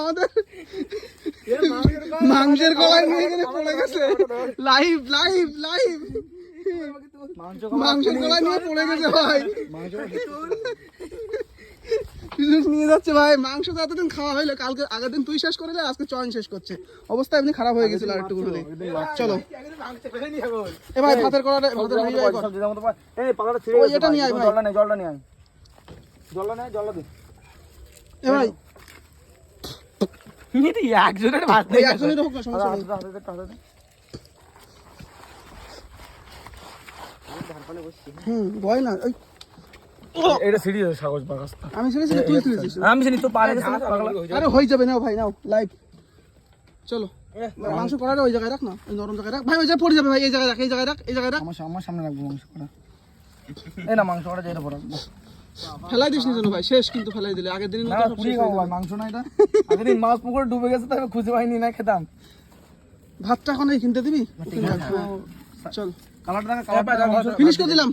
আমাদের। মাংসের কলাই নিয়ে এখানে পড়ে গেছে। লাইভ লাইভ লাইভ মাংসের কলাই নিয়ে পড়ে গেছে ভাই। নিয়ে যাচ্ছে ভাই। মাংস তো এতদিন খাওয়া হইল। কালকে আগের দিন তুই শেষ করলে আজকে চয়ন শেষ করছে। অবস্থা এমনি খারাপ হয়ে গেছিল আর একটু চলো। এ ভাই ভাতের কড়াটা ভাতের হাঁড়ি ভাই এই পাকাটা ছিঁড়ে এটা নিয়ে আয় ভাই। জলটা নে জলটা নিয়ে আয় জলটা দে। এ ভাই। একজনের ভাত ওই একজনের হোক না সমস্যা নেই। হাতে দে হাতে দে হুম ভয় না ওই এটা সিঁড়ি সাগজ বাগাস আমি শুনেছি তুই তুলেছিস। আমি জানি তো পারে না? আরে হয়ে যাবে নাও ভাই নাও লাইভ চলো। মাংস কড়াটা ওই জায়গায় রাখ না ওই নরম জায়গায় রাখ। ভাই ওই জায়গায় পড়ে যাবে ভাই এই জায়গায় রাখ এই জায়গায় রাখ। এই জায়গায় রাখ আমার আমার সামনে রাখব মাংস করা। এই না মাংস করা যেটা পড়া। ফেলাই দিস যেন ভাই শেষ কিন্তু ফেলাই দিলে। আগের দিনের না মতো সব পুরি শেষ খাব হয়ে ভাই মাংস না। এটা আগের দিন মাছ পুকুরে ডুবে গেছে তাই আমি খুঁজে পাইনি না খেতাম। ভাতটা এখন কিনতে দিবি? চল। কালারটা কালারটা ফিনিশ করে দিলাম।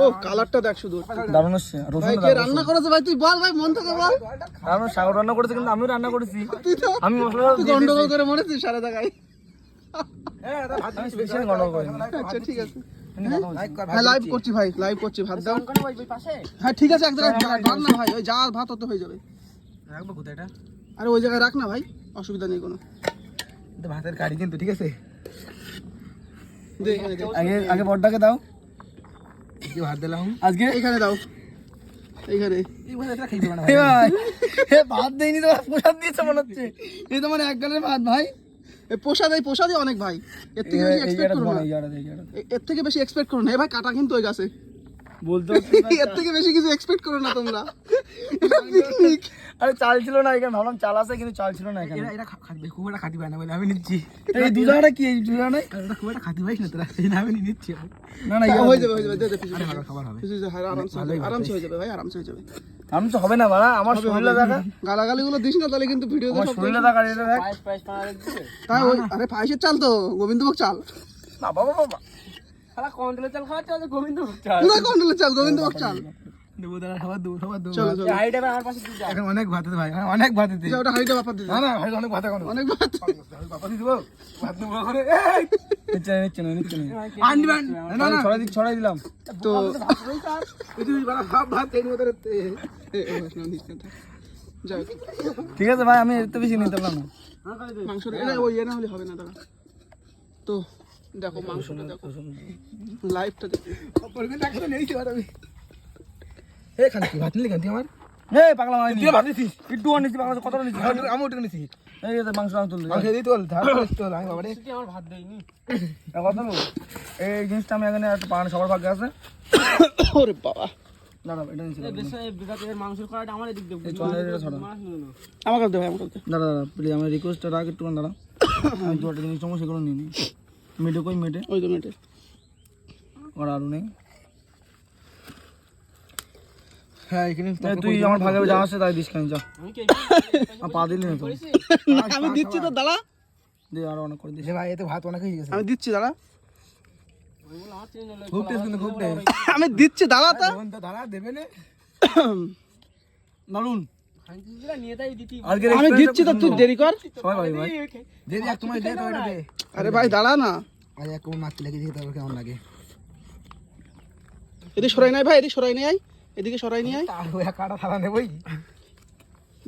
ও কালারটা দেখ শুধু। দারুণ হচ্ছে রসুন রান্না করেছে ভাই? তুই বল ভাই মন থেকে বল। দারুণ সাগর রান্না করেছে কিন্তু আমিও রান্না করেছি। আমি মশলা গন্ডগোল করে মরেছিস সারা জায়গায়। গন্ডগোল আচ্ছা ঠিক আছে। হ্যাঁ? লাইভ করছি ভাই লাইভ করছি ভাত দাও। হ্যাঁ ঠিক আছে এক জায়গায় রাখ না ভাই ওই যা ভাত অত হয়ে যাবে। রাখব কোথায় এটা? আরে ওই জায়গায় রাখ না ভাই অসুবিধা নেই কোনো। ভাতের কারি কিন্তু ঠিক আছে? এখানে। আগে আগে বড়টাকে দাও। ভাত দিলাম। আজকে? এইখানে দাও। এইখানে। ভাত দেয়নি তো প্রসাদ দিয়েছে মনে হচ্ছে। এই তো মানে এক গালের ভাত ভাই। এই পোষা দেয় পোষা দিয়ে অনেক ভাই। এর থেকে বেশি এক্সপেক্ট করো না। এর থেকে বেশি এক্সপেক্ট করো না। ভাই কাটা কিন্তু ওই গাছে। বলতে এর থেকে বেশি কিছু এক্সপেক্ট করো না তোমরা। আরে চাল ছিল না এখানে ভাবলাম চাল আছে কিন্তু চাল ছিল না এখানে। এটা খাতি খুব একটা খাতি পায় না বলে আমি নিচ্ছি। এই দুধাটা কি এই দুধাটা এটা খুব একটা খাতি পাইস না তোরা এই আমি নিচ্ছি না না হয়ে যাবে হয়ে যাবে দে দে খাবার হবে। হ্যাঁ আরামসে আরামসে হয়ে যাবে ভাই আরামসে হয়ে যাবে। আমি তো হবে না বাড়া আমার শরীরে দেখা গালাগালি গুলো দিস না তাহলে কিন্তু ভিডিওতে আমার শরীরে দেখা এটা দেখ। তাই ওই আরে পায়েসের চাল তো গোবিন্দভোগ চাল। না বাবা বাবা শালা কন্ট্রোলে চাল খাওয়াচ্ছে আছে গোবিন্দ চাল। পুরো কন্ট্রোলের চাল গোবিন্দভোগ চাল। দেবো দাদা খাবার দেবো খাবার দেবো। চলো চলো। হাইটা আমার পাশে তুই এখন অনেক ভাত ভাই অনেক ভাত দিতে ওটা হাড়িটা বাপার দিতে না না ভাই অনেক ভাত এখন। অনেক ভাত। বাপা দিয়ে দেবো। ভাত দেবো করে নিচ্ছে না, নিচ্ছে না নিচ্ছে না। আনবি না না না ছড়াই ছড়াই দিলাম। তো তুই বাবা ভাত ভাত এই মতো এ, এ, বস না, নিচ না, থাক। যাই হোক, ঠিক আছে ভাই আমি এত বেশি নিতে পারলাম না। মাংস এটা ওই না হলে হবে না দাদা। তো দেখো মাংসটা দেখো। লাইভটা দেখো। নেই আর আমি। এ খান কি ভাত নিলি খান তুই আমার? এই পাগলা তুই ভাত নিছিস? পাগলা আমি ওটা নিছি। এই যে মাংস আমি তুললি আমি দিই তোল ধার তোল আমি বাবা রে কত নেব এই জিনিসটা আমি এখানে একটু পান সবার ভাগ্যে আছে। ওরে বাবা। এটা মাংসের আমার এই চলে এটা কাছে দেবে দাঁড়া দাঁড়া প্লিজ আমার রিকোয়েস্টটা রাখ একটু দাঁড়া আমি জিনিস সেগুলো নিয়ে নিই মেটে কই মেটে ওই তো মেটে আর আরও নেই। হ্যাঁ এখানে তুই আমার ভাগে যা আছে তাই দিস কেন যা। আর পা দিলি না আমি দিচ্ছি তো দাঁড়া। দে আরও অনেক করে দিস। ভাই এতে ভাত অনেক হয়ে গেছে। আমি দিচ্ছি দাঁড়া। খুব টেস্ট কিন্তু খুব টেস্ট। আমি দিচ্ছি দাঁড়া তো। দাঁড়া দেবে না। নালুন নিয়ে তাই দিতি। আজকে আমি দিচ্ছি তো তুই দেরি কর। ভাই ভাই। দে দে এক তোমার দে তো এটা দে। আরে ভাই দাঁড়া না। এক মাছ লেগে কেমন লাগে। এদিকে সরাই নাই ভাই এদিকে সরাই নিয়ে আয় এদিকে সরাই নিয়ে কাটা থালা নেবই।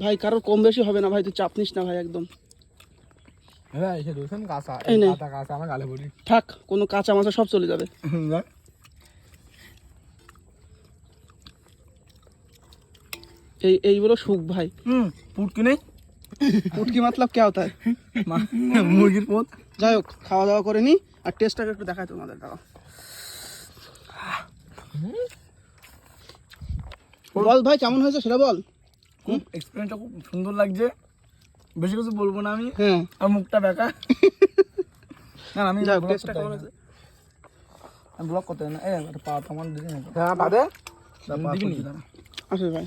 ভাই কারোর কম বেশি হবে না ভাই তুই চাপ নিস না ভাই একদম। হ্যাঁ থাক কোনো কাঁচা মাচা সব চলে যাবে। এই এইগুলো সুখ ভাই। হুম পুটকি নেই? উটকি মতলব কে হতা মুরগির পোত। যাই হোক খাওয়া দাওয়া করে নি আর টেস্টটাকে একটু দেখাই তোমাদের দাও বল ভাই কেমন হয়েছে সেটা বল। খুব এক্সপিরিয়েন্সটা খুব সুন্দর লাগছে। বেশি কিছু বলব না আমি। হ্যাঁ। আর মুখটা বেকা। না আমি টেস্টটা কেমন আছে আমি ব্লক করতে না। এই একটা পা তোমার দিদি দিকে হ্যাঁ বাদে? দিদি না দাঁড়া। আসলে ভাই।